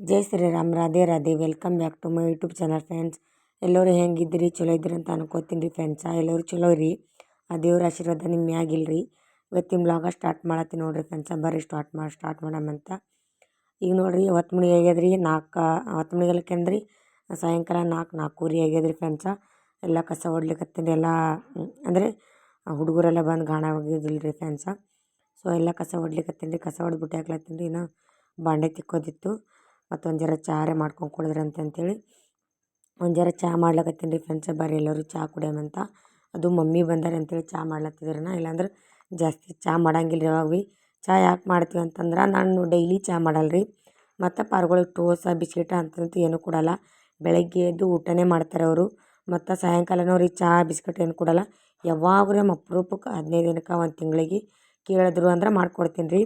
Jai Shriram, Radhe Radhe. Welcome back to my YouTube channel friends ಎಲ್ಲರೂ ಹೆಂಗಿದ್ದೀರಿ? ಚಲೋ ಇದ್ದೀರಿ ಅಂತ ಅನ್ಕೋತೀನಿ ರೀ ಫ್ರೆಂಡ್ಸ ಎಲ್ಲರೂ ಚಲೋ ರೀ ಆ, ದೇವ್ರ ಆಶೀರ್ವಾದ ನಿಮ್ಮ ಮ್ಯಾಗಿಲ್ರಿ ಇವತ್ತಿನ ಬ್ಲಾಗ ಸ್ಟಾರ್ಟ್ ಮಾಡತ್ತೀನಿ ನೋಡಿರಿ ಫ್ರೆಂಡ್ಸ ಬರ್ರಿ ಸ್ಟಾರ್ಟ್ ಮಾಡಿ ಸ್ಟಾರ್ಟ್ ಮಾಡಮಂತ ಈಗ ನೋಡಿರಿ ಹೊತ್ತು ಮಣಿ ಆಗ್ಯದ್ರಿ, ನಾಲ್ಕು ಹೊತ್ತು ಮಣಿಗೆಲ್ಲಕ್ಕೆ ಅಂದ್ರಿ ಸಾಯಂಕಾಲ ನಾಲ್ಕು ನಾಲ್ಕೂರಿ ಆಗ್ಯದ್ರಿ ಫ್ರೆಂಡ್ಸ ಎಲ್ಲ ಕಸ ಹೊಡ್ಲಿಕ್ಕತ್ತೀನಿ ಎಲ್ಲ ಅಂದರೆ ಹುಡುಗರೆಲ್ಲ ಬಂದು ಗಾಣ ಒಗ್ಯೋದಿಲ್ಲ ರೀ ಫ್ರೆಂಡ್ಸ ಸೊ, ಎಲ್ಲ ಕಸ ಹೊಡ್ಲಿಕತ್ತೀನಿ ರೀ, ಕಸ ಹೊಡೆದ್ಬಿಟ್ಟು ಹಾಕ್ಲತ್ತೀನಿ ರೀ, ಇನ್ನು ಬಾಂಡೆ ತಿಕ್ಕೋದಿತ್ತು. ಮತ್ತು ಒಂದು ಜರ ಚಾರೆ ಮಾಡ್ಕೊಂಡು ಕುಡಿದ್ರಿ ಅಂತಂತೇಳಿ ಒಂದು ಜರ ಚಹಾ ಮಾಡ್ಲಕತ್ತೀನಿ ರೀ ಫ್ರೆಂಡ್ಸ ಬರ್ರಿ ಎಲ್ಲರೂ ಚಹಾ ಕುಡಿಯಮಂತ ಅದು ಮಮ್ಮಿ ಬಂದಾರೆ ಅಂತೇಳಿ ಚಹಾ ಮಾಡ್ಲತ್ತಿದ್ರು ನಾ. ಇಲ್ಲಾಂದ್ರೆ ಜಾಸ್ತಿ ಚಹಾ ಮಾಡಂಗಿಲ್ಲ ರೀ ಅವಾಗ ಭೀ. ಚಹಾ ಯಾಕೆ ಮಾಡ್ತೀವಿ ಅಂತಂದ್ರೆ ನಾನು ಡೈಲಿ ಚಹಾ ಮಾಡಲ್ಲ ರೀ ಮತ್ತು ಪಾರ್ಗಳಿಗೆ ಟೋಸ ಬಿಸ್ಕಿಟ ಅಂತಂತೂ ಏನೂ ಕೊಡಲ್ಲ. ಬೆಳಗ್ಗೆ ಎದ್ದು ಊಟನೇ ಮಾಡ್ತಾರೆ ಅವರು. ಮತ್ತು ಸಾಯಂಕಾಲನೂ ಅವ್ರಿಗೆ ಚಹಾ ಬಿಸ್ಕಿಟ್ ಏನು ಕೊಡಲ್ಲ. ಯಾವಾಗ್ರೂ ನಮ್ಮ ಅಪ್ರೂಪಕ್ಕೆ ಹದಿನೈದು ದಿನಕ್ಕೆ ಒಂದು ತಿಂಗಳಿಗೆ ಕೇಳಿದ್ರು ಅಂದ್ರೆ ಮಾಡ್ಕೊಡ್ತೀನಿ ರೀ.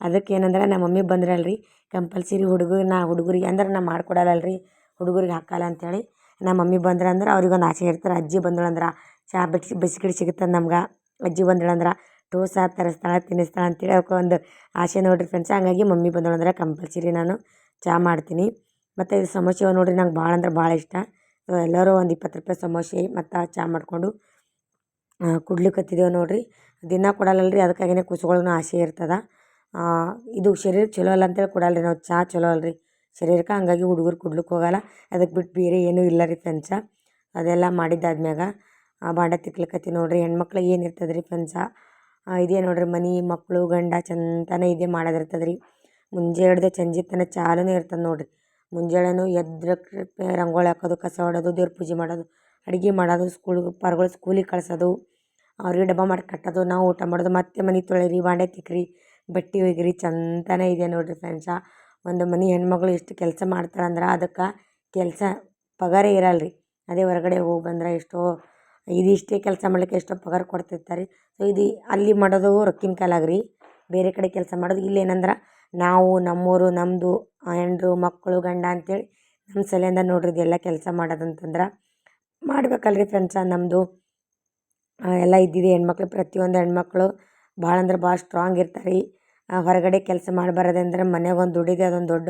ಅದಕ್ಕೆ ಏನಂದ್ರೆ ನಮ್ಮ ಮಮ್ಮಿ ಬಂದ್ರಲ್ಲ ರೀ ಕಂಪಲ್ಸರಿ ಹುಡುಗರು, ನಾ ಹುಡುಗರಿಗೆ ಅಂದ್ರೆ ನಾ ಮಾಡ್ಕೊಡಲ್ಲ ರೀ ಹುಡುಗರಿಗೆ ಹಾಕಲ್ಲ ಅಂತೇಳಿ ನಮ್ಮ ಮಮ್ಮಿ ಬಂದ್ರೆ ಅಂದ್ರೆ ಅವ್ರಿಗೊಂದು ಆಸೆ ಇರ್ತಾರೆ. ಅಜ್ಜಿ ಬಂದಳಂದ್ರೆ ಚಹಾ ಬಿಸಿ, ಬಿಸ್ಕಿಟ್ ಸಿಗುತ್ತೆ ನಮ್ಗೆ. ಅಜ್ಜಿ ಬಂದಳಂದ್ರೆ ಟೋಸ ತರಿಸ್ತಾಳೆ, ತಿನ್ನಿಸ್ತಾಳೆ ಅಂತೇಳಿ ಅವಕ್ಕೆ ಒಂದು ಆಸೆ ನೋಡಿರಿ ಫ್ರೆಂಡ್ಸ್ ಹಂಗಾಗಿ ಮಮ್ಮಿ ಬಂದಳಂದ್ರೆ ಕಂಪಲ್ಸರಿ ನಾನು ಚಹಾ ಮಾಡ್ತೀನಿ. ಮತ್ತು ಇದು ಸಮೋಸೆ ನೋಡಿರಿ ನಂಗೆ ಭಾಳ ಅಂದ್ರೆ ಭಾಳ ಇಷ್ಟ. ಎಲ್ಲರೂ ಒಂದು ಇಪ್ಪತ್ತು ರೂಪಾಯಿ ಸಮೋಸೆ ಮತ್ತು ಚಹಾ ಮಾಡಿಕೊಂಡು ಕುಡ್ಲಿಕತ್ತಿದ್ದೇವೆ ನೋಡಿರಿ. ದಿನ ಕೊಡಲ್ಲಲ್ರಿ ಅದಕ್ಕಾಗಿಯೇ ಕುಸುಗಳೂ ಆಸೆ ಇರ್ತದೆ. ಇದು ಶರೀರಕ್ಕೆ ಚಲೋ ಅಲ್ಲ ಅಂತೇಳಿ ಕೊಡಲ್ಲ ರೀ ನಾವು ಚಹಾ ಚಲೋ ಅಲ್ಲ ರೀ ಶರೀರಕ್ಕೆ ಹಂಗಾಗಿ ಹುಡುಗರು ಕುಡ್ಲಿಕ್ಕೆ ಹೋಗಲ್ಲ. ಅದಕ್ಕೆ ಬಿಟ್ಟು ಬೇರೆ ಏನೂ ಇಲ್ಲ ರೀ ಫ್ರೆಂಡ್ಸ ಅದೆಲ್ಲ ಮಾಡಿದ್ದಾದ್ಮ್ಯಾಗ. ಬಾಂಡೆ ತಿಕ್ಲಿಕ್ಕತ್ತಿ ನೋಡಿರಿ ಹೆಣ್ಮಕ್ಳಿಗೆ ಏನು ಇರ್ತದೆ ರೀ ಫ್ರೆಂಡ್ಸ ಇದೇ ನೋಡಿರಿ ಮನೆ ಮಕ್ಕಳು ಗಂಡ ಚಂತನ ಇದೇ ಮಾಡೋದಿರ್ತದೆ ರೀ ಮುಂಜೆ ಹಿಡ್ದೆ ಸಂಜೆ ತನಕ ಚಾಲೂ ಇರ್ತದೆ ನೋಡಿರಿ. ಮುಂಜಾನೆನೂ ಎದ್ರ ರಂಗೋಳಿ ಹಾಕೋದು, ಕಸ ಹೊಡೋದು, ದೇವ್ರ ಪೂಜೆ ಮಾಡೋದು, ಅಡುಗೆ ಮಾಡೋದು ಸ್ಕೂಲ್ಗೆ ಪಾರ್ಗಳು ಸ್ಕೂಲಿಗೆ ಕಳ್ಸೋದು, ಅವ್ರಿಗೆ ಡಬ್ಬ ಮಾಡಿ ಕಟ್ಟೋದು, ನಾವು ಊಟ ಮಾಡೋದು, ಮತ್ತೆ ಮನೆ ತೊಳೆರಿ, ಬಾಂಡೆ ತಿಕ್ಕಿರಿ ಬಟ್ಟೆ ಒಗಿರಿ ಚಂದನೇ ಇದೆ ನೋಡಿರಿ ಫ್ರೆಂಡ್ಸ ಒಂದು ಮನೆ ಹೆಣ್ಮಗಳು ಎಷ್ಟು ಕೆಲಸ ಮಾಡ್ತಾರಂದ್ರೆ ಅದಕ್ಕೆ ಕೆಲಸ ಪಗಾರ ಇರಲ್ಲ ರೀ ಅದೇ ಹೊರಗಡೆ ಹೋಗಿ ಬಂದ್ರೆ ಎಷ್ಟೋ ಇದಿಷ್ಟೇ ಕೆಲಸ ಮಾಡ್ಲಿಕ್ಕೆ ಎಷ್ಟೋ ಪಗಾರ ಕೊಡ್ತಿರ್ತಾರೆ. ಸೊ ಇದು ಅಲ್ಲಿ ಮಾಡೋದು ರೊಕ್ಕಿನ ಕಾಲಾಗ ರೀ ಬೇರೆ ಕಡೆ ಕೆಲಸ ಮಾಡೋದು ಇಲ್ಲಿ ಏನಂದ್ರೆ ನಾವು, ನಮ್ಮೂರು ನಮ್ಮದು ಹೆಂಡ್ರು, ಮಕ್ಕಳು, ಗಂಡ ಅಂತೇಳಿ ನಮ್ಮ ಸಲಿಂದ ನೋಡ್ರಿ ಇದೆಲ್ಲ ಕೆಲಸ ಮಾಡೋದಂತಂದ್ರೆ ಮಾಡ್ಬೇಕಲ್ಲ ರೀ ಫ್ರೆಂಡ್ಸ ನಮ್ಮದು ಎಲ್ಲ ಇದ್ದಿದೆ ಹೆಣ್ಮಕ್ಳು. ಪ್ರತಿಯೊಂದು ಹೆಣ್ಮಕ್ಳು ಭಾಳ ಅಂದ್ರೆ ಭಾಳ ಸ್ಟ್ರಾಂಗ್ ಇರ್ತಾರೆ. ರೀ ಹೊರಗಡೆ ಕೆಲಸ ಮಾಡಿ ಅಂದರೆ ಮನ್ಯಾಗ ಒಂದು ದುಡಿದು, ಅದೊಂದು ದೊಡ್ಡ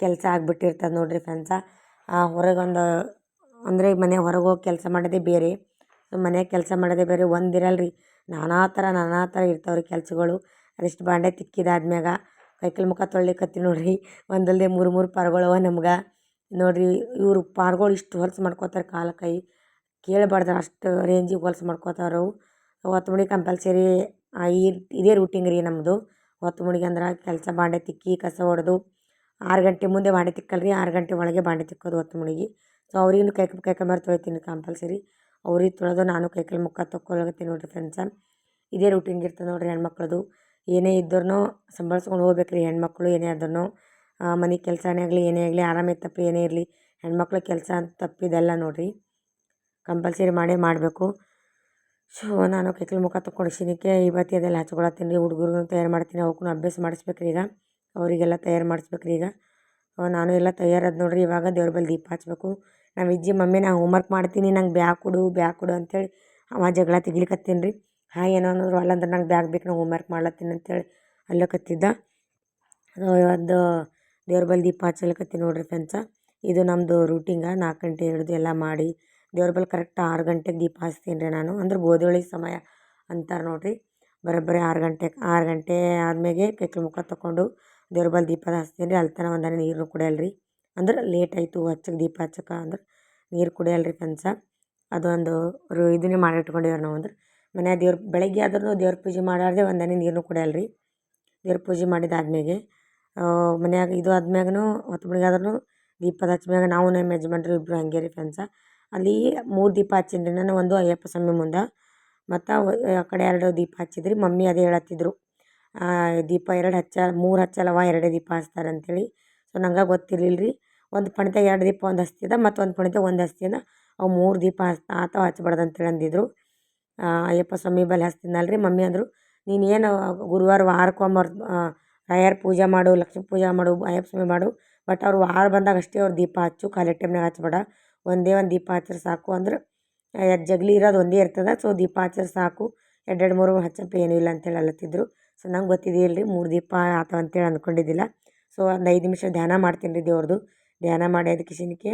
ಕೆಲಸ ಆಗ್ಬಿಟ್ಟಿರ್ತದೆ ನೋಡಿರಿ ಫ್ರೆಂಡ್ಸ ಹೊರಗೊಂದು ಅಂದರೆ ಮನೆ ಹೊರಗೆ ಹೋಗಿ ಕೆಲಸ ಮಾಡೋದೇ ಬೇರೆ. ಮನೆ ಕೆಲಸ ಮಾಡೋದೇ ಬೇರೆ, ಒಂದು ಇರಲ್ಲ ರೀ ನಾನಾ ಥರ ನಾನಾ ಥರ ಇರ್ತಾವೆ ಕೆಲ್ಸಗಳು. ಅದಿಷ್ಟು ಬಾಂಡೆ ತಿಕ್ಕಿದಾದ್ಮ್ಯಾಗ ಕೈಕಲ್ ಮುಖ ತೊಳಿಲಿಕತ್ತೀನಿ ನೋಡಿರಿ. ಒಂದಲ್ಲದೆ ಮೂರು ಮೂರು ಪಾರ್ಗಳವ ನಮ್ಗೆ. ನೋಡಿರಿ, ಇವರು ಪಾರ್ಗಳು ಇಷ್ಟು ಹೊಲ್ಸು ಮಾಡ್ಕೋತಾರೆ ಕಾಲು, ಕೈ. ಕೇಳಬಾರ್ದು ಅಷ್ಟು ರೇಂಜಿಗೆ ಹೊಲ್ಸು ಮಾಡ್ಕೋತಾರವು ಅವು ಹೊತ್ತು ಮುಡಿ ಕಂಪಲ್ಸರಿ ಈ ಇದೇ ರೂಟಿಂಗ್ ರೀ ನಮ್ಮದು ಹೊತ್ತು ಮುಡಿಗೆ ಅಂದ್ರೆ ಕೆಲಸ ಬಾಂಡೆ ತಿಕ್ಕಿ ಕಸ ಹೊಡೆದು ಆರು ಗಂಟೆ ಮುಂದೆ ಬಾಂಡೆ ತಿಕ್ಕಲ್ಲ ರೀ ಆರು ಗಂಟೆ ಒಳಗೆ ಬಾಂಡೆ ತಿಕ್ಕೋದು ಹೊತ್ತು ಮುಡಿಗೆ ಸೊ ಅವ್ರಿಗೂ ಕೈ ಕೈ ಮಾರಿ ತೊಳಿತೀನಿ ಕಂಪಲ್ಸರಿ ಅವ್ರಿಗೆ ತೊಳೆದು ನಾನು ಕೈ ಕಾಲು ಮುಖ ತೊಕ್ಕೊಳಕತ್ತೀನಿ ನೋಡಿರಿ ಫ್ರೆಂಡ್ಸ ಇದೇ ರುಟೀನ್ಗೆ ಇರ್ತದೆ ನೋಡಿರಿ ಹೆಣ್ಮಕ್ಳದು. ಏನೇ ಇದ್ರೂ ಸಂಭಾಳಿಸ್ಕೊಂಡು ಹೋಗ್ಬೇಕು ರೀ ಹೆಣ್ಮಕ್ಳು, ಏನೇ ಆದ್ರೂ ಮನೆ ಕೆಲಸನೇ ಆಗಲಿ, ಏನೇ ಆಗಲಿ, ಆರಾಮೇ ತಪ್ಪಿ ಏನೇ ಇರಲಿ. ಹೆಣ್ಮಕ್ಳು ಕೆಲಸ ಅಂತ ತಪ್ಪಿದೆಲ್ಲ ನೋಡಿರಿ. ಕಂಪಲ್ಸರಿ ಮಾಡೇ ಮಾಡಬೇಕು. ಸೊ ನಾನು ಕೈ ಕಾಲು ಮುಖ ತೊಕ್ಕೊಂಡು ಇವತ್ತಿ ಅದೆಲ್ಲ ಹಚ್ಕೊಳತ್ತೀನಿ ರೀ. ಹುಡುಗರು ತಯಾರು ಮಾಡ್ತೀನಿ ಅವಕ್ಕೂ ಅಭ್ಯಾಸ ಮಾಡಿಸ್ಬೇಕು ರೀ ಈಗ. ಅವರಿಗೆಲ್ಲ ತಯಾರು ಮಾಡಿಸ್ಬೇಕು ರೀ ಈಗ ನಾನು ಎಲ್ಲ ತಯಾರಾದ ನೋಡಿರಿ, ಇವಾಗ ದೇವ್ರ ಬಲ್ಲಿ ದೀಪ ಹಚ್ಬೇಕು. ನಮ್ಮ ಇಜ್ಜಿ ಮಮ್ಮಿ, ನಾ ಹೋಮ್ವರ್ಕ್ ಮಾಡ್ತೀನಿ, ನಂಗೆ ಬ್ಯಾಗ್ ಕೊಡು ಬ್ಯಾಗ್ ಕೊಡು ಅಂತೇಳಿ ಅವ ಜಗಳ ತೆಗಿಲಿಕತ್ತೀನಿ ರೀ. ಹಾ ಏನೋ ಅನ್ನೋರು ಅಲ್ಲಂದ್ರೆ ನಂಗೆ ಬ್ಯಾಗ್ ಬೇಕು, ನಾ ಹೋಮ್ವರ್ಕ್ ಮಾಡ್ಲತ್ತೀನಿ ಅಂತೇಳಿ ಅಲ್ಲಕತ್ತಿದ್ದ. ಅದು ದೇವ್ರ ಬಲ್ಲಿ ದೀಪ ಹಚ್ಚಲಕತ್ತೀನಿ ನೋಡಿರಿ ಫ್ರೆಂಡ್ಸ ಇದು ನಮ್ಮದು ರೂಟಿಂಗ ನಾಲ್ಕು ಗಂಟೆ ಹಿಡಿದು ಎಲ್ಲ ಮಾಡಿ ದೇವ್ರ ಬಳಿ ಕರೆಕ್ಟ್ ಆರು ಗಂಟೆಗೆ ದೀಪ ಹಚ್ತೀನಿ ರೀ ನಾನು. ಅಂದ್ರೆ ಗೋಧೂಳಿ ಸಮಯ ಅಂತಾರೆ ನೋಡಿರಿ. ಬರೋಬ್ಬರಿ ಆರು ಗಂಟೆಗೆ, ಆರು ಗಂಟೆ ಆದ್ಮೇಲೆ ಕೈ ಮುಖ ತೊಗೊಂಡು ದೇವ್ರ ಬಳಿ ದೀಪ ಹಚ್ತೀನಿ ರೀ ಅಲ್ಲಿ ತನಕ ನೀರು ಕುಡಿಯಲ್ಲ ರೀ ಅಂದ್ರೆ ಲೇಟ್ ಆಯಿತು ಹಚ್ಚಕ್ಕೆ ದೀಪ ಹಚ್ಚಕ್ಕೆ ಅಂದ್ರೆ ನೀರು ಕುಡಿಯಲ್ಲ ರೀ ಫ್ರೆಂಡ್ಸ ಅದೊಂದು ಇದನ್ನೇ ಮಾಡಿ ಇಟ್ಕೊಂಡಿವ್ರಿ ನಾವು ಅಂದ್ರೆ. ಮನೆ ದೇವ್ರ ಬೆಳಗ್ಗೆ ಆದ್ರೂ ದೇವ್ರ ಪೂಜೆ ಮಾಡಾರ್ದೆ ಒಂದಾನೆ ನೀರು ಕುಡಿಯಲ್ಲ ರೀ ದೇವ್ರ ಪೂಜೆ ಮಾಡಿದಾದ್ಮೇಲೆ ಮನ್ಯಾಗ ಇದು ಆದ್ಮ್ಯಾಗೂ ಹೊತ್ತು ಬೆಳಗ್ಗೆ ಆದ್ರೂ ದೀಪದ ಹಚ್ಮ್ಯಾಗ ನಾವು ನಮ್ಮ ಯಜಮಾನ್ರು ಇಬ್ಬರು ಹಂಗೆ ರೀ ಫ್ರೆಂಡ್ಸ ಅಲ್ಲಿ ಮೂರು ದೀಪ ಹಚ್ಚಿದ್ರಿ. ನಾನು ಒಂದು ಅಯ್ಯಪ್ಪ ಸ್ವಾಮಿ ಮುಂದೆ. ಮತ್ತು ಆ ಕಡೆ ಎರಡು ದೀಪ ಹಚ್ಚಿದ್ರಿ. ಮಮ್ಮಿ ಅದೇ ಹೇಳತ್ತಿದ್ರು. ದೀಪ ಎರಡು ಹಚ್ಚ, ಮೂರು ಹಚ್ಚಲ್ಲವ್ವ ಎರಡೇ ದೀಪ ಹಚ್ತಾರೆ ಅಂತೇಳಿ. ಸೊ ನಂಗೆ ಗೊತ್ತಿರಲಿಲ್ಲ ರೀ ಒಂದು ಪಣ್ತೆಗೆ ಎರಡು ದೀಪ ಒಂದು ಹಚ್ತಿದ್ದೆ ಮತ್ತೊಂದು ಪಣ್ತೆಗೆ ಒಂದು ಹಚ್ತಿದ್ದ ಅವು ಮೂರು ದೀಪ ಹಚ್ತಾ ಆತವ ಹಚ್ಬಾರ್ದು ಅಂತೇಳಿ ಅಂದಿದ್ರು. ಅಯ್ಯಪ್ಪ ಸ್ವಾಮಿ ಬಳಿ ಹಚ್ತಿದ್ನಲ್ಲ ರೀ ಮಮ್ಮಿ ಅಂದರು, ನೀನು ಏನು ಗುರುವಾರ ವಾರಕ್ಕೊಮ್ಮೆ ರಾಯರ್ ಪೂಜೆ ಮಾಡು, ಲಕ್ಷ್ಮೀ ಪೂಜೆ ಮಾಡು, ಅಯ್ಯಪ್ಪ ಸ್ವಾಮಿ ಮಾಡು. ಬಟ್ ಅವ್ರು ವಾರ ಬಂದಾಗ ಅಷ್ಟೇ ಅವ್ರು ದೀಪ ಹಚ್ಚು. ಖಾಲಿ ಟೈಮ್ನಾಗ ಹಚ್ಬೇಡ. ಒಂದೇ ಒಂದು ದೀಪ ಹಚ್ಚಿದ್ರೆ ಸಾಕು ಅಂದ್ರೆ ಜಗಲಿ ಇರೋದು ಒಂದೇ ಇರ್ತದೆ. ಸೊ ದೀಪ ಹಚ್ಚಿದ್ರೆ ಸಾಕು. ಎರಡೆರಡು ಎರಡು ಮೂರು ಹಚ್ಚಪ್ಪ ಏನೂ ಇಲ್ಲ ಅಂತೇಳಿ ಅಲ್ಲತ್ತಿದ್ರು ಸೊ ನಂಗೆ ಗೊತ್ತಿದೆಯಲ್ಲ ರೀ ಮೂರು ದೀಪ ಆತವ ಅಂತೇಳಿ ಅಂದ್ಕೊಂಡಿದ್ದಿಲ್ಲ ಸೊ ಒಂದು ಐದು ನಿಮಿಷ ಧ್ಯಾನ ಮಾಡ್ತೀನಿ ರೀ ದೇವ್ರದ್ದು ಧ್ಯಾನ ಮಾಡಿ ಅದಕ್ಕೆ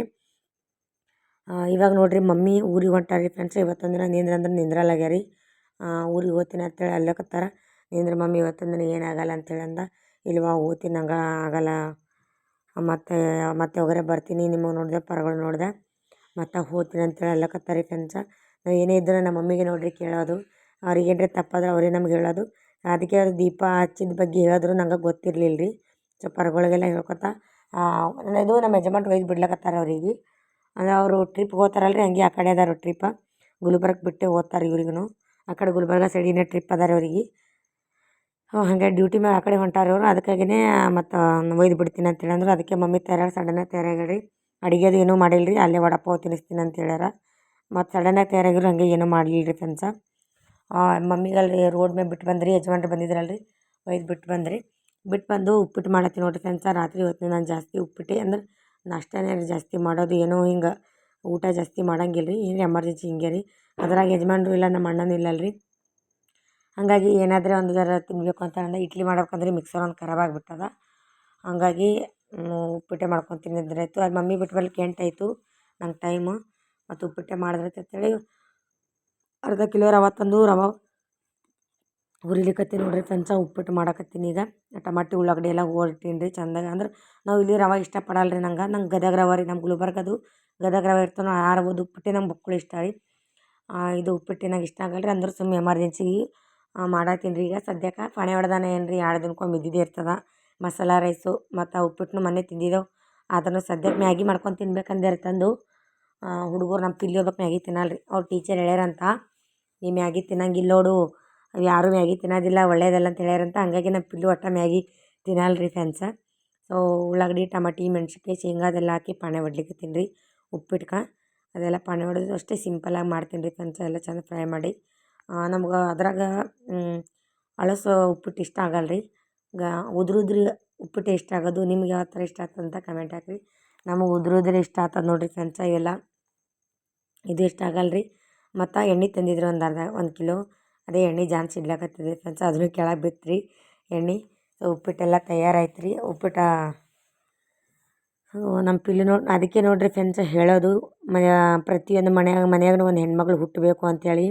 ಇವಾಗ ನೋಡಿರಿ ಮಮ್ಮಿ ಊರಿಗೆ ಹೊಂಟಾರ ಫ್ರೆಂಡ್ಸ್, ಇವತ್ತೊಂದು ದಿನ ನಿಂದ್ರ ಅಂದ್ರೆ ನಿಂದ್ರಲ್ಲಾಗ್ಯಾರ. ರೀ ಊರಿಗೆ ಓದ್ತೀನಿ ಅಂತೇಳಿ ಅಲ್ಲಕತ್ತಾರ. ನಿಂದ್ರ ಮಮ್ಮಿ ಇವತ್ತೊಂದು ದಿನ ಏನಾಗಲ್ಲ ಅಂತೇಳಿ ಅಂದ. ಇಲ್ವಾ ಓದ್ತೀನಿ ಹಂಗೆ ಆಗಲ್ಲ. ಮತ್ತು, ಮತ್ತೆ ಹೋಗರೆ ಬರ್ತೀನಿ ನಿಮಗೆ ನೋಡಿದೆ, ಪರಗಳು ನೋಡಿದೆ. ಮತ್ತು ಹೋಗ್ತೀನಿ ಅಂತೇಳಿ ಅಲ್ಲಕತ್ತಾರ ರೀ ಫ್ರೆಂಡ್ಸ ನಾವು ಏನೇ ಇದ್ರೆ ನಮ್ಮ ಮಮ್ಮಿಗೆ ನೋಡಿರಿ ಕೇಳೋದು. ಅವ್ರಿಗೆ ಏನರ ತಪ್ಪಾದ್ರೆ ಅವರೇ ನಮ್ಗೆ ಹೇಳೋದು. ಅದಕ್ಕೆ ಅವ್ರು ದೀಪ ಹಚ್ಚಿದ ಬಗ್ಗೆ ಹೇಳಿದ್ರು ನಂಗೆ ಗೊತ್ತಿರಲಿಲ್ಲ ರೀ ಸೊ ಪರಗಳಿಗೆಲ್ಲ ಹೇಳ್ಕೊತ ಇದು ನಮ್ಮ ಯಜಮಾನ್ರು ಒಯ್ದು ಬಿಡ್ಲಕತ್ತಾರೆ ಅವ್ರಿಗೆ. ಅಂದ್ರೆ ಅವರು ಟ್ರಿಪ್ ಹೋಗ್ತಾರಲ್ಲ ರೀ ಹಂಗೆ ಆ ಕಡೆ ಅದಾರ ಟ್ರಿಪ್ಪ ಗುಲ್ಬರ್ಗ ಬಿಟ್ಟೆ ಓದ್ತಾರೆ ಇವ್ರಿಗೂ ಆ ಕಡೆ ಗುಲ್ಬರ್ಗ ಸೈಡಿನ ಟ್ರಿಪ್ ಅದಾರ ಅವ್ರಿಗೆ. ಹಾಗೆ ಡ್ಯೂಟಿ ಮೇಲೆ ಆ ಕಡೆ ಹೊಂಟಾರ ಅವರು. ಅದಕ್ಕಾಗಿಯೇ ಮತ್ತು ಒಯ್ದು ಬಿಡ್ತೀನಿ ಅಂತೇಳಿ ಅಂದ್ರು ಅದಕ್ಕೆ ಮಮ್ಮಿ ತಯಾರಾಗಿ ಸಡನ್ನಾಗಿ ರೀ ಅಡುಗೆದು ಏನೂ ಮಾಡಿಲ್ಲ ರೀ ಅಲ್ಲೇ ವಡಾಪಾವ್ ತಿನ್ನಿಸ್ತೀನಿ ಅಂತ ಹೇಳ್ಯಾರ. ಮತ್ತು ಸಡನ್ನಾಗಿ ತಯಾರಾಗಿರೋ ಹಾಗೆ ಏನೂ ಮಾಡಲಿಲ್ಲ ರೀ ಫ್ರೆಂಡ್ಸ ಅಲ್ಲಿ ರೋಡ್ ಮೇಲೆ ಬಿಟ್ಟು ಬಂದ್ರಿ, ಯಜಮಾನ್ರು ಬಂದಿದ್ರಲ್ಲ ರೀ ಒಯ್ದು ಬಿಟ್ಟು ಬಂದ್ರಿ. ಬಿಟ್ಟು ಬಂದು ಉಪ್ಪಿಟ್ಟು ಮಾಡತ್ತೀನಿ ನೋಡಿರಿ ಫ್ರೆಂಡ್ಸ ರಾತ್ರಿ ಹೊತ್ತು ನಾನು ಜಾಸ್ತಿ ಉಪ್ಪಿಟ್ಟೆ ಅಂದ್ರೆ ನಾಷ್ಟನೇ ಜಾಸ್ತಿ ಮಾಡೋದು, ಏನೋ ಹಿಂಗೆ ಊಟ ಜಾಸ್ತಿ ಮಾಡಂಗಿಲ್ಲ ರೀ ಏನು ಎಮರ್ಜೆನ್ಸಿ ಹಿಂಗೆ ರೀ. ಅದ್ರಾಗ ಯಜಮಾನ್ರು ಇಲ್ಲ, ನಮ್ಮ ಅಣ್ಣನೂ ಇಲ್ಲಲ್ಲ ರೀ ಹಾಗಾಗಿ ಏನಾದರೂ ಒಂದು ಜರ ತಿನ್ನಬೇಕು ಅಂತ ಅಂದ್ರೆ, ಇಡ್ಲಿ ಮಾಡ್ಬೇಕಂದ್ರೆ ಮಿಕ್ಸರ್ ಒಂದು ಖರಾಬ್ ಆಗಿಬಿಟ್ಟದ. ಹಾಗಾಗಿ ಉಪ್ಪಿಟ್ಟೆ ಮಾಡ್ಕೊಂಡು ತಿಂದಿದ್ರಾಯ್ತು ಅದು ಮಮ್ಮಿ ಬಿಟ್ಟು ಬರ್ಲಿಕ್ಕೆ ಎಂಟಾಯಿತು ನಂಗೆ ಟೈಮು ಮತ್ತು ಉಪ್ಪಿಟ್ಟೆ ಮಾಡಿದ್ರಾಯ್ತು ಅಂತೇಳಿ ಅರ್ಧ ಕಿಲೋ ರವೆ ತಂದು ರವೆ ಹುರಿಲಿಕತ್ತೀನಿ ನೋಡ್ರಿ ಫ್ರೆಂಡ್ಸ ಉಪ್ಪಿಟ್ಟು ಮಾಡಕತ್ತೀನಿ ಈಗ. ಟಮಾಟಿ, ಉಳ್ಳಾಗಡ್ಡಿ ಎಲ್ಲ ಹೋರ್ಟೀನಿ ರೀ ಚಂದಾಗ. ಅಂದ್ರೆ ನಾವು ಇಲ್ಲಿ ರವೆ ಇಷ್ಟಪಡಲ್ಲ ರೀ ನಂಗೆ. ನಂಗೆ ಗದಗ ರವೆ ರೀ ನಮ್ಮ ಗುಲ್ಬರ್ಗದು ಗದಗ ರವೆ ಇರ್ತನೋ ಆ ಆರ್ಬೋದು. ಉಪ್ಪಿಟ್ಟೆ ನಂಗೆ ಮಕ್ಕಳು ಇಷ್ಟ ರೀ. ಇದು ಉಪ್ಪಿಟ್ಟು ನಂಗೆ ಇಷ್ಟ ಆಗಲ್ಲ ರೀ ಅಂದ್ರೆ ಸುಮ್ಮನೆ ಎಮರ್ಜೆನ್ಸಿಗೆ ಮಾಡತ್ತೀನಿ ರೀ ಈಗ. ಸದ್ಯಕ್ಕೆ ಪಾಣಿ ಹೊಡೆದಾನೆ ಏನು ರೀ ಎರಡು ದಿನಕ್ಕೊಮ್ಮೆ ಇದ್ದಿದ್ದೇ ಇರ್ತದೆ. ಮಸಾಲೆ ರೈಸು ಮತ್ತು ಉಪ್ಪಿಟ್ಟು ಉಪ್ಪಿಟ್ಟನ್ನು ಮೊನ್ನೆ ತಿಂದಿದ್ದೆವು. ಅದನ್ನು ಸದ್ಯಕ್ಕೆ ಮ್ಯಾಗಿ ಮಾಡ್ಕೊಂಡು ತಿನ್ಬೇಕಂದೇರಿ ತಂದು ಹುಡುಗರು ನಮ್ಮ ಪಿಲ್ಲಿ ಒಬ್ಬಾಕಿ ಮ್ಯಾಗಿ ತಿನ್ನಲ್ಲ ರೀ ಅವ್ರು ಟೀಚರ್ ಹೇಳ್ಯಾರಂತ, ನೀ ಮ್ಯಾಗಿ ತಿನ್ನಂಗಿಲ್ಲ ನೋಡು, ಯಾರೂ ಮ್ಯಾಗಿ ತಿನ್ನೋದಿಲ್ಲ, ಒಳ್ಳೇದಲ್ಲ ಅಂತ ಹೇಳ್ಯಾರಂತ. ಹಾಗಾಗಿ ನಮ್ಮ ಪಿಲ್ಲು ಒಟ್ಟು ಮ್ಯಾಗಿ ತಿನ್ನಲ್ಲ ರೀ ಫ್ಯಾನ್ಸ ಸೊ, ಉಳ್ಳಾಗಡ್ಡಿ, ಟಮಾಟಿ, ಮೆಣ್ಸಿನ್ಕಾಯಿ, ಶೇಂಗಾ ಅದೆಲ್ಲ ಹಾಕಿ ಪಾಣೆ ಹೊಡ್ಲಿಕ್ಕೆ ರೀ ಉಪ್ಪಿಟ್ಕ ಅದೆಲ್ಲ ಪಾಣೆ ಹೊಡೆದು ಅಷ್ಟೇ ಸಿಂಪಲಾಗಿ ಮಾಡ್ತೀನಿ ರೀ ಫ್ಯಾನ್ಸ ಎಲ್ಲ ಚೆಂದ ಫ್ರೈ ಮಾಡಿ ನಮ್ಗೆ ಅದ್ರಾಗ ಅಳಸೋ ಉಪ್ಪಿಟ್ಟು ಇಷ್ಟ ಆಗಲ್ಲ ರೀ ಗ ಉದುರುದ್ರಿ ಉದುರು ಉಪ್ಪಿಟ್ಟು ಇಷ್ಟ ಆಗೋದು ನಿಮ್ಗೆ ಯಾವ ಥರ ಇಷ್ಟ ಆಗ್ತದೆ ಅಂತ ಕಮೆಂಟ್ ಹಾಕ್ರಿ. ನಮಗೆ ಉದುರು ಉದುರು ಇಷ್ಟ ಆಗ್ತದೆ ನೋಡಿರಿ ಫ್ರೆಂಡ್ಸ ಇವೆಲ್ಲ ಇದು ಇಷ್ಟ ಆಗಲ್ಲ ರೀ ಮತ್ತು ಎಣ್ಣೆ ತಂದಿದ್ರು ಒಂದು ಅರ್ಧ, ಒಂದು ಕಿಲೋ. ಅದೇ ಎಣ್ಣೆ ಜಾನ್ ಸಿಡ್ಲಕತ್ತಿದೆ ಫ್ರೆಂಡ್ಸ್ ಅದನ್ನು ಕೆಳಗೆ ಬಿತ್ತು ಎಣ್ಣೆ. ಸೊ, ಉಪ್ಪಿಟ್ಟೆಲ್ಲ ತಯಾರಾಯ್ತು ರೀ ಉಪ್ಪಿಟ್ಟು ನಮ್ಮ ಪಿಲ್ಲು ನೋಡಿ ಅದಕ್ಕೆ ನೋಡಿರಿ ಫ್ರೆಂಡ್ಸ್ ಹೇಳೋದು, ಮನೆ, ಪ್ರತಿಯೊಂದು ಮನೆಯಾಗ ಮನೆಯಾಗ ಒಂದು ಹೆಣ್ಮಗಳು ಹುಟ್ಟಬೇಕು ಅಂಥೇಳಿ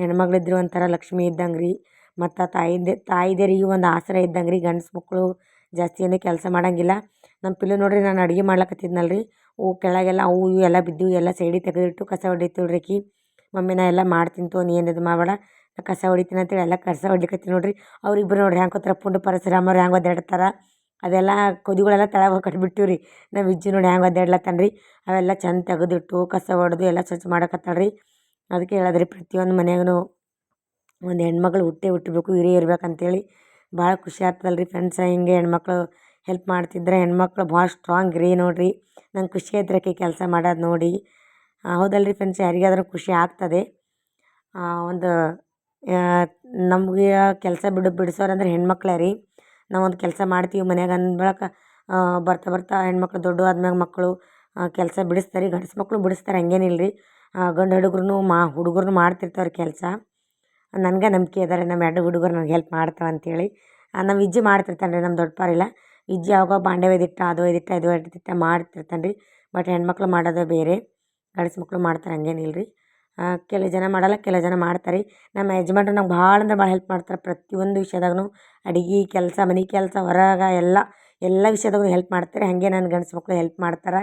ಹೆಣ್ಮಗಳಿದ್ರೆ ಒಂಥರ ಲಕ್ಷ್ಮಿ ಇದ್ದಂಗೆ ರೀ ಮತ್ತು ತಾಯಿಂದೆ ತಾಯಿದೇರಿಗೆ ಒಂದು ಆಸರೆ ಇದ್ದಂಗೆ ರೀ ಗಂಡ್ಸು ಮಕ್ಕಳು ಜಾಸ್ತಿ ಏನು ಕೆಲಸ ಮಾಡೋಂಗಿಲ್ಲ. ನಮ್ಮ ಪಿಲ್ಲು ನೋಡಿರಿ ನಾನು ಅಡುಗೆ ಮಾಡ್ಲಕತ್ತಿದ್ನಲ್ಲ ರೀ ಅವು ಕೆಳಗೆಲ್ಲ ಅವು ಇವು ಎಲ್ಲ ಬಿದ್ದು ಎಲ್ಲ ಸೈಡಿಗೆ ತೆಗೆದಿಟ್ಟು ಕಸ ಹೊಡಿತಿಳ್ರಿ ಆಕಿ ಮಮ್ಮಿ ನಾ ಎಲ್ಲ ಮಾಡ್ತೀನಿ ತೋ, ನೀ ಏನು ಇದು ಮಾಡಬೇಡ. ನಾ ಕಸ ಹೊಡಿತೀನಿ ಅಂತೇಳಿ ಎಲ್ಲ ಕಸ ಹೊಡ್ಲಿಕ್ಕತ್ತೀನಿ ನೋಡಿರಿ. ಅವ್ರಿಬ್ಬರು ನೋಡಿರಿ ಹ್ಯಾಂಗೆ ಕೂತ್ರ, ಪುಂಡು ಪರಶುರಾಮರು ಹ್ಯಾಂಗೆ ಒದ್ದಾಡ್ತಾರೆ. ಅದೆಲ್ಲ ಕುದಿಗಳೆಲ್ಲ ತಳ ಹೋಗಿ ಕಟ್ಬಿಟ್ಟಿವಿ ರೀ ನಾವು ವಿಜ್ಜು ನೋಡಿ ಹ್ಯಾಂಗೆ ಒದ್ದಾಡ್ಲತ್ತಾನ ರೀ ಅವೆಲ್ಲ ಚೆಂದ ತೆಗೆದಿಟ್ಟು ಕಸ ಹೊಡೆದು ಎಲ್ಲ ಸ್ವಚ್ಛ ಮಾಡಕತ್ತಾಳ ರೀ ಅದಕ್ಕೆ ಹೇಳದ್ರಿ ಪ್ರತಿಯೊಂದು ಮನ್ಯಾಗೂ ಒಂದು ಹೆಣ್ಮಗಳು ಹುಟ್ಟೇ ಹುಟ್ಟಬೇಕು ಇರ್ಬೇಕು ಅಂತೇಳಿ ಭಾಳ ಖುಷಿ ಆಗ್ತದಲ್ಲ ರೀ ಫ್ರೆಂಡ್ಸ ಹಿಂಗೆ ಹೆಣ್ಮಕ್ಳು ಹೆಲ್ಪ್ ಮಾಡ್ತಿದ್ರೆ ಹೆಣ್ಮಕ್ಳು ಭಾಳ ಸ್ಟ್ರಾಂಗ್ ರೀ ನೋಡಿರಿ. ನಂಗೆ ಖುಷಿ ಆಯ್ತು ಕೆಲಸ ಮಾಡೋದು ನೋಡಿ. ಹೌದಲ್ಲ ರೀ ಫ್ರೆಂಡ್ಸ್ ಯಾರಿಗಾದ್ರೂ ಖುಷಿ ಆಗ್ತದೆ. ಒಂದು ನಮಗೆ ಕೆಲಸ ಬಿಡು ಬಿಡಿಸೋರಂದ್ರೆ ಹೆಣ್ಮಕ್ಳೇ ರೀ. ನಾವೊಂದು ಕೆಲಸ ಮಾಡ್ತೀವಿ ಮನ್ಯಾಗ ಅಂದ್ಬಳಕ ಬಳಿಕ ಬರ್ತಾ ಬರ್ತಾ ಹೆಣ್ಮಕ್ಳು ದೊಡ್ಡ ಆದ್ಮ್ಯಾಗ ಮಕ್ಕಳು ಕೆಲಸ ಬಿಡಿಸ್ತಾರೆ, ಗಂಡ್ಸು ಮಕ್ಕಳು ಬಿಡಿಸ್ತಾರೆ ಹಂಗೇನಿಲ್ಲ ರೀ ಗಂಡು ಹುಡುಗ್ರು ಮಾ ಹುಡುಗರು ಮಾಡ್ತಿರ್ತಾರೆ ಕೆಲಸ. ನನಗೆ ನಂಬಿಕೆ ಅದ ರೀ ನಮ್ಮ ಎರಡು ಹುಡುಗರು ನನಗೆ ಹೆಲ್ಪ್ ಮಾಡ್ತಾವೆ ಅಂತೇಳಿ. ನಮ್ಮ ವಿಜ್ಜಿ ಮಾಡ್ತಿರ್ತಾನೆ ರೀ ನಮ್ಮ ದೊಡ್ಡಪ್ಪಾರಿಲ್ಲ ವಿಜ್ಜಿ ಯಾವಾಗ ಬಾಂಡೆ ಒಯ್ದಿಟ್ಟ ಅದು ಒಯ್ದಿಟ್ಟ ಇದು ಒಯ್ದಿಟ್ಟ ಮಾಡ್ತಿರ್ತಾನೆ ರೀ ಬಟ್ ಹೆಣ್ಮಕ್ಳು ಮಾಡೋದೇ ಬೇರೆ. ಗಂಡ್ಸು ಮಕ್ಕಳು ಮಾಡ್ತಾರೆ ಹಂಗೇನಿಲ್ಲ ರೀ ಕೆಲವು ಜನ ಮಾಡಲ್ಲ, ಕೆಲವು ಜನ ಮಾಡ್ತಾರೆ. ನಮ್ಮ ಯಜಮಾನ್ರು ನಂಗೆ ಭಾಳ ಅಂದ್ರೆ ಭಾಳ ಹೆಲ್ಪ್ ಮಾಡ್ತಾರೆ ಪ್ರತಿಯೊಂದು ವಿಷಯದಾಗೂ ಅಡುಗೆ, ಕೆಲಸ, ಮನೆ ಕೆಲಸ, ಹೊರಗೆ ಎಲ್ಲ ಎಲ್ಲ ವಿಷಯದಾಗೂ ಹೆಲ್ಪ್ ಮಾಡ್ತಾರೆ. ಹಾಗೆ ನನ್ನ ಗಂಡ್ಸು ಮಕ್ಕಳು ಹೆಲ್ಪ್ ಮಾಡ್ತಾರೆ.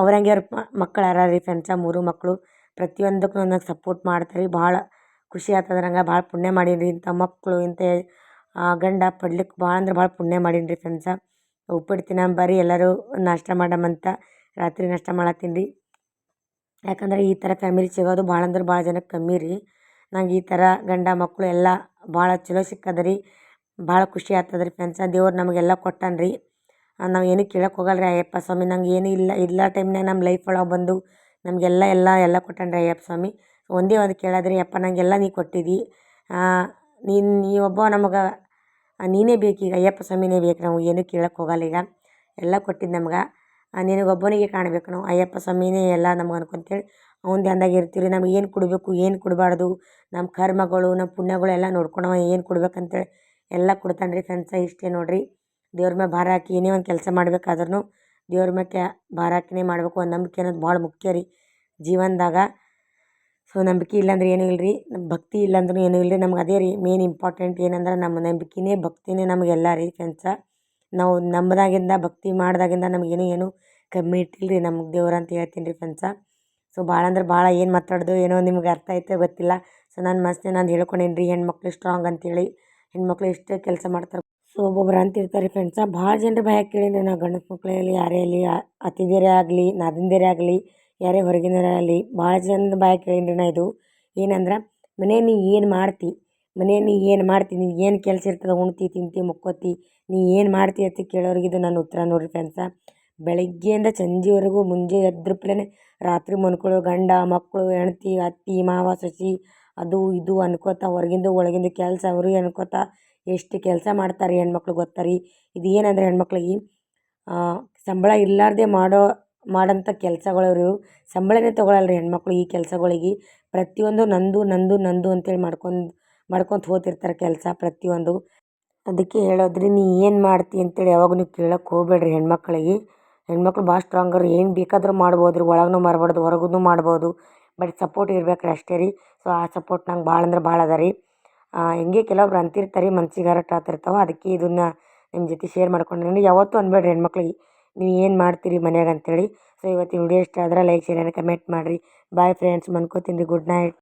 ಅವ್ರಂಗೆ ಅವ್ರ ಮಕ್ಕಳು ಯಾರು ರೀ ಫ್ರೆಂಡ್ಸ ಮೂರು ಮಕ್ಕಳು ಪ್ರತಿಯೊಂದಕ್ಕೂ ನನಗೆ ಸಪೋರ್ಟ್ ಮಾಡ್ತಾರೆ. ಭಾಳ ಖುಷಿ ಆತದ ನಂಗೆ ಭಾಳ ಪುಣ್ಯ ಮಾಡೀನಿ ರೀ ಇಂಥ ಮಕ್ಕಳು, ಇಂಥ ಗಂಡ ಪಡ್ಲಿಕ್ಕೆ ಭಾಳ ಅಂದ್ರೆ ಭಾಳ ಪುಣ್ಯ ಮಾಡೀನಿ ರೀ ಫ್ರೆಂಡ್ಸ ಉಪ್ಪಿಟ್ಟು ತಿನ್ನೋಣ ಬರ್ರಿ ಎಲ್ಲರೂ ನಾಷ್ಟ ಮಾಡಮಂತ ರಾತ್ರಿ ನಾಷ್ಟ ಮಾಡತ್ತೀನಿ. ರೀ ಯಾಕಂದ್ರೆ ಈ ಥರ ಫ್ಯಾಮಿಲಿ ಸಿಗೋದು ಭಾಳ ಅಂದ್ರೆ ಭಾಳ ಜನಕ್ಕೆ ಕಮ್ಮಿ ರೀ. ನಂಗೆ ಈ ಥರ ಗಂಡ ಮಕ್ಕಳು ಎಲ್ಲ ಭಾಳ ಚಲೋ ಸಿಕ್ಕದ ರೀ. ಭಾಳ ಖುಷಿ ಆಗ್ತದೆ ರೀ ಫ್ರೆಂಡ್ಸ ದೇವ್ರು ನಮಗೆಲ್ಲ ಕೊಟ್ಟಾನ ರೀ. ನಾವು ಏನು ಕೇಳಕ್ಕೆ ಹೋಗಲ್ಲ ರೀ ಅಯ್ಯಪ್ಪ ಸ್ವಾಮಿ. ನಂಗೆ ಏನೂ ಇಲ್ಲ ಇಲ್ಲ ಟೈಮ್ನಾಗ ನಮ್ಮ ಲೈಫ್ ಒಳಗೆ ಬಂದು ನಮಗೆಲ್ಲ ಎಲ್ಲ ಎಲ್ಲ ಕೊಟ್ಟಾನ ರೀ ಅಯ್ಯಪ್ಪ ಸ್ವಾಮಿ. ಒಂದೇ ಒಂದು ಕೇಳಿದ್ರಿ ಅಪ್ಪ ನನಗೆಲ್ಲ ನಂಗೆಲ್ಲ ನೀ ಕೊಟ್ಟಿದ್ದಿ ನೀನು ನೀ ಒಬ್ಬ ನಮಗೆ ನೀನೇ ಬೇಕೀಗ ಅಯ್ಯಪ್ಪ ಸ್ವಾಮಿನೇ ಬೇಕು. ನಾವು ಏನೂ ಕೇಳಕ್ಕೆ ಹೋಗಲ್ಲ ಈಗ. ಎಲ್ಲ ಕೊಟ್ಟಿದ್ದು ನಮ್ಗೆ. ನಿನಗೊಬ್ಬನಿಗೆ ಕಾಣಬೇಕು ನಾವು. ಅಯ್ಯಪ್ಪ ಸ್ವಾಮಿನೇ ಎಲ್ಲ ನಮ್ಗೆ ಅನ್ಕೊಂತೇಳಿ, ಅವ್ನ ಧ್ಯಾನ್ದಾಗ ಇರ್ತೀವಿ ನಮ್ಗೆ ಏನು ಕೊಡಬೇಕು, ಏನು ಕೊಡಬಾರ್ದು. ನಮ್ಮ ಕರ್ಮಗಳು ನಮ್ಮ ಪುಣ್ಯಗಳು ಎಲ್ಲ ನೋಡ್ಕೊಂಡವ ಏನು ಕೊಡ್ಬೇಕಂತೇಳಿ ಎಲ್ಲ ಕೊಡ್ತಾನೆ ರೀ ಫ್ರೆಂಡ್ಸ. ಇಷ್ಟೇ ನೋಡಿರಿ. ದೇವ್ರ ಮ್ಯಾಲ ಭಾರ ಹಾಕಿ ಏನೇ ಒಂದು ಕೆಲಸ ಮಾಡ್ಬೇಕಾದ್ರೂ ದೇವ್ರ ಮ್ಯಾಕೆ ಭಾರ ಹಾಕಿನೇ ಮಾಡಬೇಕು ಒಂದು ನಂಬಿಕೆ ಅನ್ನೋದು ಭಾಳ ಮುಖ್ಯ ರೀ. ಜೀವನದಾಗ ಸೊ ನಂಬಿಕೆ ಇಲ್ಲಾಂದ್ರೆ ಏನೂ ಇಲ್ಲ ರೀ ಭಕ್ತಿ ಇಲ್ಲಾಂದ್ರೂ ಏನೂ ಇಲ್ಲ ರೀ ನಮ್ಗೆ ಅದೇ ರೀ ಮೇನ್ ಇಂಪಾರ್ಟೆಂಟ್ ಏನಂದ್ರೆ ನಮ್ಮ ನಂಬಿಕೆನೇ, ಭಕ್ತಿನೇ ನಮಗೆಲ್ಲ ರೀ ಕೆಲಸ ನಾವು ನಂಬಿದಾಗಿಂದ ಭಕ್ತಿ ಮಾಡಿದಾಗಿಂದ ನಮಗೇನು ಏನು ಕಮ್ಮಿ ಇಟ್ಟಿಲ್ಲ ರೀ ನಮ್ಗೆ ದೇವ್ರು ಅಂತ ಹೇಳ್ತೀನಿ ರೀ ಫ್ರೆಂಡ್ಸ ಸೊ ಭಾಳ ಅಂದ್ರೆ ಭಾಳ ಏನು ಮಾತಾಡೋದು ಏನೋ ನಿಮ್ಗೆ ಅರ್ಥ ಆಯ್ತೋ ಗೊತ್ತಿಲ್ಲ. ಸೊ ನಾನು ಮಸ್ತ್ ನಾನು ಹೇಳ್ಕೊಂಡೇನಿ ರೀ ಹೆಣ್ಮಕ್ಳು ಸ್ಟ್ರಾಂಗ್ ಅಂತೇಳಿ. ಹೆಣ್ಮಕ್ಳು ಇಷ್ಟೇ ಕೆಲಸ ಮಾಡ್ತಾರೆ. ಸೊ ಒಬ್ಬೊಬ್ರು ಅಂತಿರ್ತಾರೆ ಫ್ರೆಂಡ್ಸ ಭಾಳ ಜನರು ಭಯ ಕೇಳೀನಿ ನಾವು ಗಂಡಸ ಆಗಲಿ, ಯಾರೇ ಆಗಲಿ ಅತ್ತಿಗೆರೇ ಆಗಲಿ ನಾದಿಂದಿರೇ ಆಗಲಿ. ಯಾರೇ ಹೊರಗಿನವರೇ ಆಗಲಿ, ಭಾಳ ಜನದ ಬಾಯಾಗ ಕೇಳೀನಿ ರೀ ನಾ ಇದು? ಏನಂದ್ರೆ ಮನೆಯಲ್ಲಿ ನೀ ಏನು ಮಾಡ್ತಿ? ಮನೆಯಲ್ಲಿ ನೀ ಏನು ಮಾಡ್ತಿ? ನಿನ್ಗೆ ಏನು ಕೆಲಸ ಇರ್ತದೆ? ಉಣ್ತಿ, ತಿಂತಿ, ಮುಕ್ಕೋತಿ, ನೀ ಏನು ಮಾಡ್ತಿ ಅಂತ ಕೇಳೋರಿಗೆ ಇದು ನನ್ನ ಉತ್ತರ ನೋಡಿರಿ ಫ್ರೆಂಡ್ಸ ಬೆಳಗ್ಗೆಯಿಂದ ಸಂಜೆವರೆಗೂ ಮುಂಜೆ ಎದ್ರಪ್ಲೇ ರಾತ್ರಿ ಮನ್ಕೊಳ್ಳೋ ಗಂಡ ಮಕ್ಕಳು ಹೆಂಡ್ತಿ, ಅತ್ತಿ, ಮಾವ, ಸಸಿ, ಅದು ಇದು ಅನ್ಕೋತ, ಹೊರಗಿಂದು ಒಳಗಿಂದು ಕೆಲಸ ಅವ್ರಿಗೆ ಅನ್ಕೋತ ಎಷ್ಟು ಕೆಲಸ ಮಾಡ್ತಾರೆ ಹೆಣ್ಮಕ್ಳು ಗೊತ್ತಾ ರೀ? ಇದು ಏನಂದ್ರೆ ಹೆಣ್ಮಕ್ಳಿಗೆ ಸಂಬಳ ಇರಲಾರ್ದೆ ಮಾಡೋ ಮಾಡೋಂಥ ಕೆಲಸಗಳು ಅವರು ಸಂಬಳನೇ ತೊಗೊಳಲ್ಲ ರೀ ಹೆಣ್ಮಕ್ಳು ಈ ಕೆಲಸಗಳಿಗೆ. ಪ್ರತಿಯೊಂದು ನಂದು ನಂದು ನಂದು ಅಂತೇಳಿ ಮಾಡ್ಕೊಂಡು ಮಾಡ್ಕೊಂತ ಹೋಗ್ತಿರ್ತಾರೆ ಕೆಲಸ ಪ್ರತಿಯೊಂದು. ಅದಕ್ಕೆ ಹೇಳೋದು ರೀ ನೀ ಏನು ಮಾಡ್ತಿ ಅಂತೇಳಿ ಯಾವಾಗೂ ನೀವು ಕೇಳೋಕೆ ಹೋಗಬೇಡ್ರಿ ಹೆಣ್ಮಕ್ಳಿಗೆ. ಹೆಣ್ಮಕ್ಳು ಭಾಳ ಸ್ಟ್ರಾಂಗ್ ಅವ್ರು ಏನು ಬೇಕಾದರೂ ಮಾಡ್ಬೋದು ರೀ ಒಳಗೂ ಮಾಡ್ಬಾರ್ದು ಹೊರಗೂ ಮಾಡ್ಬೋದು. ಬಟ್ ಸಪೋರ್ಟ್ ಇರ್ಬೇಕು ರೀ ಅಷ್ಟೇ ರೀ. ಸೊ ಆ ಸಪೋರ್ಟ್ ನಂಗೆ ಭಾಳ ಅಂದ್ರೆ ಭಾಳ ಅದ ರೀ. ಹೆಂಗೆ ಕೆಲವೊಬ್ರು ಅಂತಿರ್ತಾರೆ, ಮನ್ಸಿಗೆ ಹರ್ಟ್ ಅದಕ್ಕೆ ಇದನ್ನು ನಿಮ್ಮ ಜೊತೆ ಶೇರ್ ಮಾಡ್ಕೊಂಡೀನಿ ಯಾವತ್ತೂ ಅನ್ಬೇಡ್ರಿ ಹೆಣ್ಮಕ್ಳಿಗೆ. ನೀವು ಏನು ಮಾಡ್ತೀರಿ ಮನ್ಯಾಗ ಅಂತೇಳಿ. ಸೊ ಇವತ್ತಿನ ವಿಡಿಯೋ ಇಷ್ಟ ಆದ್ರೆ ಲೈಕ್ ಶೇರ್ ಆ್ಯಂಡ್ ಕಮೆಂಟ್ ಮಾಡಿರಿ. ಬಾಯ್ ಫ್ರೆಂಡ್ಸ್ ಮನ್ಕೋತೀನಿ. ರೀ ಗುಡ್ ನೈಟ್